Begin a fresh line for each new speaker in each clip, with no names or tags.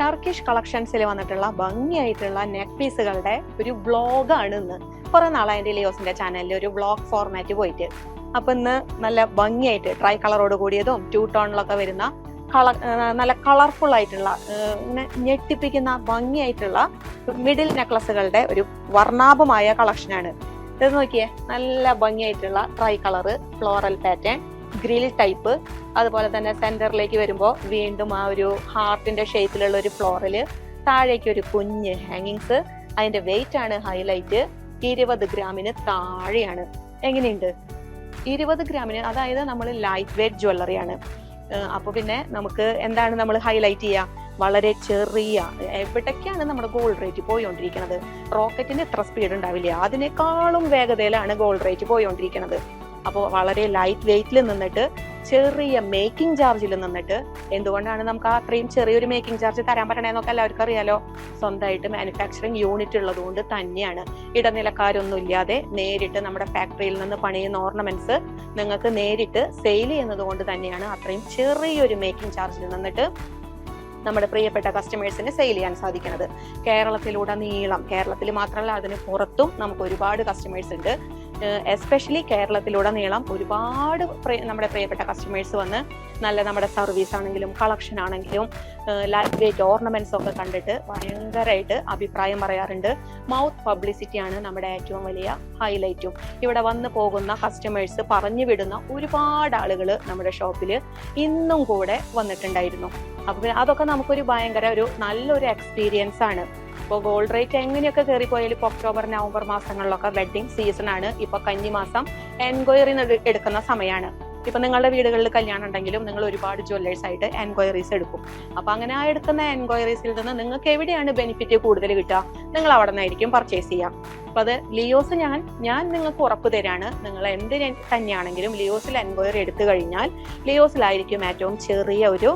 Turkish കളക്ഷൻസിൽ വന്നിട്ടുള്ള ഭംഗിയായിട്ടുള്ള neck പീസുകളുടെ ഒരു വ്ളോഗാണ് ഇന്ന്. കുറെ നാളായി എന്റെ ലിയോസിന്റെ ചാനലിൽ ഒരു വ്ളോഗ് ഫോർമാറ്റ് പോയിട്ട്. അപ്പൊ ഇന്ന് നല്ല ഭംഗിയായിട്ട് ട്രൈ കളറോട് കൂടിയതും ടൂ ടോണിലൊക്കെ വരുന്ന കളർ നല്ല കളർഫുൾ ആയിട്ടുള്ള ഇങ്ങനെ ഞെട്ടിപ്പിക്കുന്ന ഭംഗിയായിട്ടുള്ള മിഡിൽ നെക്ലസുകളുടെ ഒരു വർണാഭമായ കളക്ഷനാണ് ഇത് നോക്കിയേ നല്ല ഭംഗിയായിട്ടുള്ള tricolour floral pattern grill type അതുപോലെ തന്നെ സെന്ററിലേക്ക് വരുമ്പോൾ വീണ്ടും ആ ഒരു ഹാർട്ടിന്റെ ഷേപ്പിലുള്ള ഒരു ഫ്ലോറിൽ താഴേക്ക് ഒരു കുഞ്ഞ് ഹാങ്ങിങ്സ് അതിന്റെ വെയിറ്റ് ആണ് ഹൈലൈറ്റ് ഇരുപത് ഗ്രാമിന് താഴെയാണ്. എങ്ങനെയുണ്ട്? ഇരുപത് ഗ്രാമിന് അതായത് നമ്മൾ ലൈറ്റ് വെയ്റ്റ് ജ്വല്ലറിയാണ് അപ്പോൾ പിന്നെ നമുക്ക് എന്താണ് നമ്മൾ ഹൈലൈറ്റ് ചെയ്യുക വളരെ ചെറിയ എവിടേക്കാണ് നമ്മുടെ ഗോൾഡ് റേറ്റ് പോയിക്കൊണ്ടിരിക്കുന്നത് റോക്കറ്റിന് എത്ര സ്പീഡ് ഉണ്ടാവില്ല? അതിനേക്കാളും വേഗതയിലാണ് ഗോൾഡ് റേറ്റ് പോയിക്കൊണ്ടിരിക്കുന്നത് അപ്പോൾ വളരെ ലൈറ്റ് വെയിറ്റിൽ നിന്നിട്ട് ചെറിയ മേക്കിംഗ് ചാർജിൽ നിന്നിട്ട് എന്തുകൊണ്ടാണ് നമുക്ക് അത്രയും ചെറിയൊരു മേക്കിംഗ് ചാർജ് തരാൻ പറ്റണേന്നൊക്കെ എല്ലാവർക്കും അറിയാലോ? സ്വന്തമായിട്ട് മാനുഫാക്ചറിങ് യൂണിറ്റ് ഉള്ളതുകൊണ്ട് തന്നെയാണ്. ഇടനിലക്കാരൊന്നും ഇല്ലാതെ നേരിട്ട് നമ്മുടെ ഫാക്ടറിയിൽ നിന്ന് പണിയുന്ന ഓർണമെന്റ്സ് നിങ്ങൾക്ക് നേരിട്ട് സെയിൽ ചെയ്യുന്നത് കൊണ്ട് തന്നെയാണ് അത്രയും ചെറിയൊരു മേക്കിംഗ് ചാർജിൽ നിന്നിട്ട് നമ്മുടെ പ്രിയപ്പെട്ട കസ്റ്റമേഴ്സിന് സെയിൽ ചെയ്യാൻ സാധിക്കുന്നത് കേരളത്തിലുടനീളം കേരളത്തിൽ മാത്രമല്ല അതിന് പുറത്തും നമുക്ക് ഒരുപാട് കസ്റ്റമേഴ്സ് ഉണ്ട്. എസ്പെഷ്യലി കേരളത്തിലുടനീളം ഒരുപാട് നമ്മുടെ പ്രിയപ്പെട്ട കസ്റ്റമേഴ്സ് വന്ന് നല്ല നമ്മുടെ സർവീസ് ആണെങ്കിലും കളക്ഷൻ ആണെങ്കിലും ലൈറ്റ് വെയിറ്റ് ഓർണമെന്റ്സ് ഒക്കെ കണ്ടിട്ട് ഭയങ്കരമായിട്ട് അഭിപ്രായം പറയാറുണ്ട്. മൗത്ത് പബ്ലിസിറ്റി ആണ് നമ്മുടെ ഏറ്റവും വലിയ ഹൈലൈറ്റും ഇവിടെ വന്ന് പോകുന്ന കസ്റ്റമേഴ്സ് പറഞ്ഞു വിടുന്ന ഒരുപാട് ആളുകൾ നമ്മുടെ ഷോപ്പിൽ ഇന്നും കൂടെ വന്നിട്ടുണ്ടായിരുന്നു. അപ്പൊ അതൊക്കെ നമുക്കൊരു ഭയങ്കര ഒരു നല്ലൊരു എക്സ്പീരിയൻസ് ആണ്. ഇപ്പോൾ ഗോൾഡ് റേറ്റ് എങ്ങനെയൊക്കെ കയറിപ്പോയാലും ഇപ്പോൾ ഒക്ടോബർ നവംബർ മാസങ്ങളിലൊക്കെ വെഡ്ഡിംഗ് സീസൺ ആണ്. ഇപ്പൊ കന്നിമാസം എൻക്വയറി എടുക്കുന്ന സമയമാണ് ഇപ്പൊ നിങ്ങളുടെ വീടുകളിൽ കല്യാണം ഉണ്ടെങ്കിലും നിങ്ങൾ ഒരുപാട് ജ്വല്ലേഴ്സ് ആയിട്ട് എൻക്വയറീസ് എടുക്കും. അപ്പൊ അങ്ങനെ ആ എടുക്കുന്ന എൻക്വയറീസിൽ നിന്ന് നിങ്ങൾക്ക് എവിടെയാണ് ബെനിഫിറ്റ് കൂടുതൽ കിട്ടുക? നിങ്ങൾ അവിടെ നിന്നായിരിക്കും പർച്ചേസ് ചെയ്യാം അപ്പൊ അത് ലിയോസ് ഞാൻ ഞാൻ നിങ്ങൾക്ക് ഉറപ്പ് തരാണ്. നിങ്ങൾ എന്ത് തന്നെയാണെങ്കിലും ലിയോസിൽ എൻക്വയറി എടുത്തു കഴിഞ്ഞാൽ ലിയോസിലായിരിക്കും ഏറ്റവും ചെറിയ ഒരു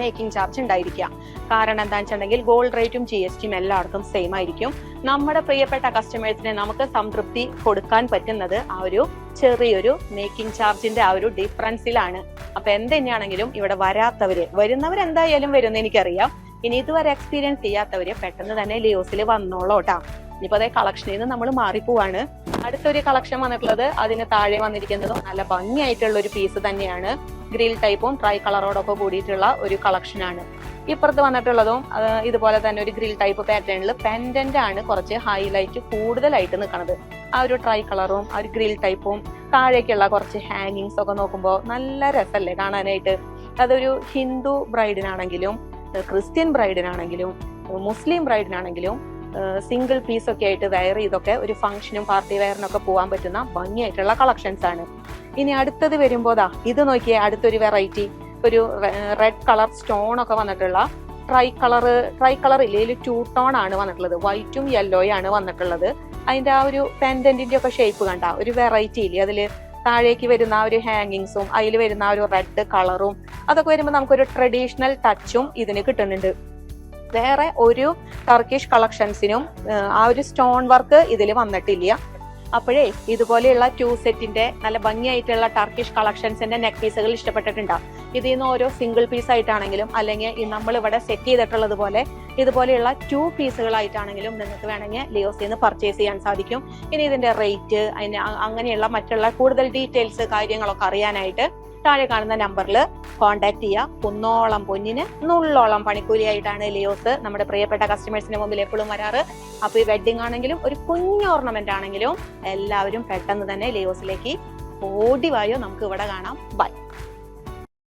മേക്കിംഗ് ചാർജ് ഉണ്ടായിരിക്കുക കാരണം എന്താണെന്ന് വെച്ചിട്ടുണ്ടെങ്കിൽ ഗോൾഡ് റേറ്റും ജി എസ് ടിയും എല്ലായിടത്തും സെയിം ആയിരിക്കും. നമ്മുടെ പ്രിയപ്പെട്ട കസ്റ്റമേഴ്സിനെ നമുക്ക് സംതൃപ്തി കൊടുക്കാൻ പറ്റുന്നത് ആ ഒരു ചെറിയൊരു മേക്കിംഗ് ചാർജിന്റെ ആ ഒരു ഡിഫറൻസിലാണ് അപ്പൊ എന്ത് തന്നെയാണെങ്കിലും ഇവിടെ വരാത്തവര് വരുന്നവർ എന്തായാലും വരുന്ന എനിക്കറിയാം. ഇനി ഇതുവരെ എക്സ്പീരിയൻസ് ചെയ്യാത്തവര് പെട്ടെന്ന് തന്നെ ലിയോസിൽ വന്നോളോട്ടാ ഇനിയിപ്പോ അതേ കളക്ഷനിൽ നിന്ന് നമ്മൾ മാറിപ്പോവാണ്. അടുത്തൊരു കളക്ഷൻ വന്നിട്ടുള്ളത് അതിന് താഴെ വന്നിരിക്കുന്നതും നല്ല ഭംഗിയായിട്ടുള്ള ഒരു പീസ് തന്നെയാണ്. ഗ്രിൽ ടൈപ്പും ട്രൈ കളറോടൊക്കെ കൂടിയിട്ടുള്ള ഒരു കളക്ഷനാണ് ഇപ്പുറത്ത് വന്നിട്ടുള്ളതും ഇതുപോലെ തന്നെ ഒരു ഗ്രിൽ ടൈപ്പ് പാറ്റേണിൽ പെൻഡന്റ് ആണ് കുറച്ച് ഹൈലൈറ്റ് കൂടുതലായിട്ട് നിൽക്കുന്നത് ആ ഒരു ട്രൈ കളറും ആ ഒരു ഗ്രിൽ ടൈപ്പും താഴേക്കുള്ള കുറച്ച് ഹാങ്ങിങ്സ് ഒക്കെ നോക്കുമ്പോൾ നല്ല രസമല്ലേ കാണാനായിട്ട്. അതൊരു ഹിന്ദു ബ്രൈഡിനാണെങ്കിലും ക്രിസ്ത്യൻ ബ്രൈഡിനാണെങ്കിലും മുസ്ലിം ബ്രൈഡിനാണെങ്കിലും സിംഗിൾ പീസ് ഒക്കെ ആയിട്ട് വെയർ ചെയ്തൊക്കെ ഒരു ഫംഗ്ഷനും പാർട്ടി വെയറിനൊക്കെ പോകാൻ പറ്റുന്ന ഭംഗിയായിട്ടുള്ള കളക്ഷൻസ് ആണ്. ഇനി അടുത്തത് വരുമ്പോതാ ഇത് നോക്കിയേ അടുത്തൊരു വെറൈറ്റി ഒരു റെഡ് കളർ സ്റ്റോൺ ഒക്കെ വന്നിട്ടുള്ള ട്രൈ കളർ ട്രൈ കളർ ഇല്ലേ ഇതിൽ ടൂ ടോൺ ആണ് വന്നിട്ടുള്ളത്. വൈറ്റും യെല്ലോയും ആണ് വന്നിട്ടുള്ളത്. അതിന്റെ ആ ഒരു പെൻഡന്റിന്റെ ഒക്കെ ഷേപ്പ് കണ്ട ഒരു വെറൈറ്റി ഇല്ലേ അതിൽ താഴേക്ക് വരുന്ന ആ ഒരു ഹാങ്ങിങ്സും അതിൽ വരുന്ന ആ ഒരു റെഡ് കളറും അതൊക്കെ വരുമ്പോൾ നമുക്കൊരു ട്രഡീഷണൽ ടച്ചും ഇതിന് കിട്ടുന്നുണ്ട്. വേറെ ഒരു ടർക്കിഷ് കളക്ഷൻസിനും ആ ഒരു സ്റ്റോൺ വർക്ക് ഇതിൽ വന്നിട്ടില്ല. അപ്പോഴേ ഇതുപോലെയുള്ള ടു സെറ്റിന്റെ നല്ല ഭംഗിയായിട്ടുള്ള ടർക്കിഷ് കളക്ഷൻസിന്റെ നെക്ക് പീസുകൾ ഇഷ്ടപ്പെട്ടിട്ടുണ്ടോ ഇതിൽ നിന്ന് ഓരോ സിംഗിൾ പീസ് ആയിട്ടാണെങ്കിലും അല്ലെങ്കിൽ നമ്മൾ ഇവിടെ സെറ്റ് ചെയ്തിട്ടുള്ളത് പോലെ ഇതുപോലെയുള്ള ടു പീസുകളായിട്ടാണെങ്കിലും നിങ്ങൾക്ക് വേണമെങ്കിൽ ലിയോസിൽ നിന്ന് പർച്ചേസ് ചെയ്യാൻ സാധിക്കും. ഇനി ഇതിന്റെ റേറ്റ് അതിന് അങ്ങനെയുള്ള മറ്റുള്ള കൂടുതൽ ഡീറ്റെയിൽസ് കാര്യങ്ങളൊക്കെ അറിയാനായിട്ട് താഴെ കാണുന്ന നമ്പറിൽ കോൺടാക്ട് ചെയ്യുക. കുന്നോളം പൊന്നിന് നുള്ളോളം പണിക്കൂലിയായിട്ടാണ് ലിയോസ് നമ്മുടെ പ്രിയപ്പെട്ട കസ്റ്റമേഴ്സിന്റെ മുമ്പിൽ എപ്പോഴും വരാറ്. അപ്പൊ ഈ വെഡിങ് ആണെങ്കിലും ഒരു കുഞ്ഞു ഓർണമെന്റ് ആണെങ്കിലും എല്ലാവരും പെട്ടെന്ന് തന്നെ ലിയോസിലേക്ക് ഓടി വായോ. നമുക്ക് ഇവിടെ കാണാം. By